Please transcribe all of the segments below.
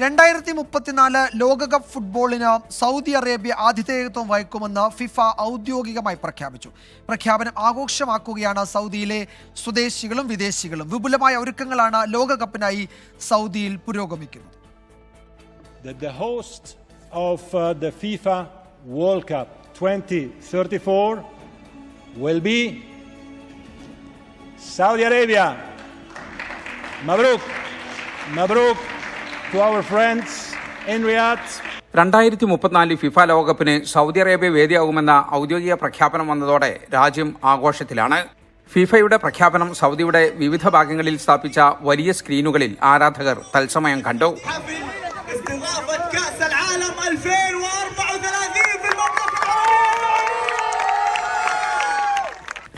രണ്ടായിരത്തി മുപ്പത്തിനാല് ലോകകപ്പ് ഫുട്ബോളിന് സൗദി അറേബ്യ ആതിഥേയത്വം വഹിക്കുമെന്ന് ഫിഫ ഔദ്യോഗികമായി പ്രഖ്യാപിച്ചു. പ്രഖ്യാപനം ആഘോഷമാക്കുകയാണ് സൗദിയിലെ സ്വദേശികളും വിദേശികളും. വിപുലമായ ഒരുക്കങ്ങളാണ് ലോകകപ്പിനായി സൗദിയിൽ പുരോഗമിക്കുന്നത്. The host of uh, the FIFA World Cup 2034 will be Saudi Arabia. Mabruk, Mabruk. രണ്ടായിരത്തി മുപ്പത്തിനാലിൽ ഫിഫ ലോകകപ്പിന് സൗദി അറേബ്യ വേദിയാകുമെന്ന ഔദ്യോഗിക പ്രഖ്യാപനം വന്നതോടെ രാജ്യം ആഘോഷത്തിലാണ്. ഫിഫയുടെ പ്രഖ്യാപനം സൗദിയുടെ വിവിധ ഭാഗങ്ങളിൽ സ്ഥാപിച്ച വലിയ സ്ക്രീനുകളിൽ ആരാധകർ തത്സമയം കണ്ടു.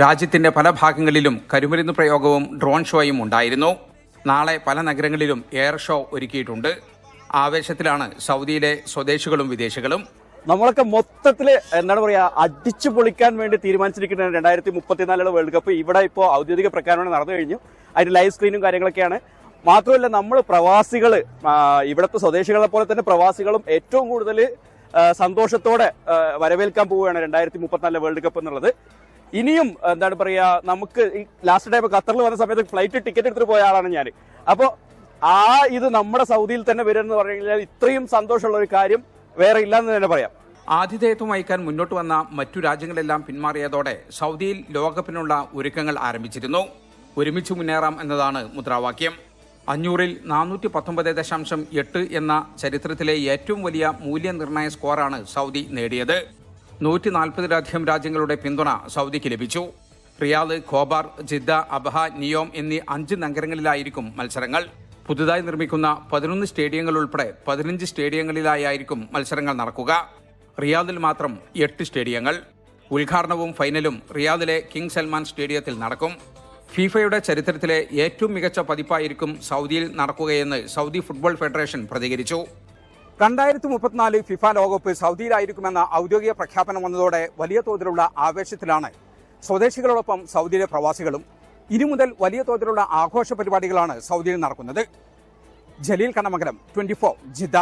രാജ്യത്തിന്റെ പല ഭാഗങ്ങളിലും കരുമരുന്ന് പ്രയോഗവും ഡ്രോൺ ഷോയും ഉണ്ടായിരുന്നു. നാളെ പല നഗരങ്ങളിലും എയർ ഷോ ഒരുക്കിയിട്ടുണ്ട്. ആവേശത്തിലാണ് സൗദിയിലെ സ്വദേശികളും വിദേശികളും. നമ്മളൊക്കെ മൊത്തത്തിൽ എന്താണ് പറയുക അടിച്ചു പൊളിക്കാൻ വേണ്ടി തീരുമാനിച്ചിരിക്കുന്ന രണ്ടായിരത്തി മുപ്പത്തിനാലിലെ വേൾഡ് കപ്പ് ഇവിടെ ഇപ്പോൾ ഔദ്യോഗിക പ്രഖ്യാപനം നടന്നു കഴിഞ്ഞു. അതിന് ലൈവ് സ്ക്രീനും കാര്യങ്ങളൊക്കെയാണ്. മാത്രമല്ല നമ്മൾ പ്രവാസികൾ ഇവിടുത്തെ സ്വദേശികളെ പോലെ തന്നെ പ്രവാസികളും ഏറ്റവും കൂടുതൽ സന്തോഷത്തോടെ വരവേൽക്കാൻ പോവുകയാണ് രണ്ടായിരത്തി മുപ്പത്തിനാലിലെ വേൾഡ് കപ്പ് എന്നുള്ളത്. ഇനിയും എന്താണ് പറയുക നമുക്ക് ഈ ലാസ്റ്റ് ടൈം ഖത്തറിൽ വന്ന സമയത്ത് ഫ്ലൈറ്റ് ടിക്കറ്റ് എടുത്തിട്ട് പോയ ആളാണ് ഞാൻ അപ്പോൾ ആ ഇത് നമ്മുടെ സൗദിയിൽ തന്നെ വരുമെന്ന് പറഞ്ഞു കഴിഞ്ഞാൽ ഇത്രയും സന്തോഷമുള്ള ഒരു കാര്യം വേറെ ഇല്ലാന്ന് തന്നെ പറയാം. ആതിഥേയത്വം വഹിക്കാൻ മുന്നോട്ട് വന്ന മറ്റു രാജ്യങ്ങളെല്ലാം പിന്മാറിയതോടെ സൗദിയിൽ ലോകകപ്പിനുള്ള ഒരുക്കങ്ങൾ ആരംഭിച്ചിരുന്നു. ഒരുമിച്ച് മുന്നേറാം എന്നതാണ് മുദ്രാവാക്യം. അഞ്ഞൂറിൽ നാനൂറ്റി പത്തൊമ്പത് ദശാംശം എട്ട് എന്ന ചരിത്രത്തിലെ ഏറ്റവും വലിയ മൂല്യനിർണയ സ്കോറാണ് സൗദി നേടിയത്. നൂറ്റി നാൽപ്പതിലധികം രാജ്യങ്ങളുടെ പിന്തുണ സൗദിക്ക് ലഭിച്ചു. Riyadh Khobar Jeddah Abha Neom എന്നീ അഞ്ച് നഗരങ്ങളിലായിരിക്കും മത്സരങ്ങൾ. പുതുതായി നിർമ്മിക്കുന്ന പതിനൊന്ന് സ്റ്റേഡിയങ്ങൾ ഉൾപ്പെടെ പതിനഞ്ച് സ്റ്റേഡിയങ്ങളിലായിരിക്കും മത്സരങ്ങൾ നടക്കുക. റിയാദിൽ മാത്രം എട്ട് സ്റ്റേഡിയങ്ങൾ. ഉദ്ഘാടനവും ഫൈനലും റിയാദിലെ കിങ് സൽമാൻ സ്റ്റേഡിയത്തിൽ നടക്കും. ഫിഫയുടെ ചരിത്രത്തിലെ ഏറ്റവും മികച്ച പതിപ്പായിരിക്കും സൗദിയിൽ നടക്കുകയെന്ന് സൗദി ഫുട്ബോൾ ഫെഡറേഷൻ പ്രതികരിച്ചു. രണ്ടായിരത്തി മുപ്പത്തിനാല് ഫിഫ ലോകകപ്പ് സൗദിയിലായിരിക്കുമെന്ന ഔദ്യോഗിക പ്രഖ്യാപനം വന്നതോടെ വലിയ തോതിലുള്ള ആവേശത്തിലാണ് സ്വദേശികളോടൊപ്പം സൗദിയിലെ പ്രവാസികളും. ഇനി മുതൽ വലിയ തോതിലുള്ള ആഘോഷ പരിപാടികളാണ് സൗദിയിൽ നടക്കുന്നത്. Jaleel Kannamangalam twenty four Jeddah.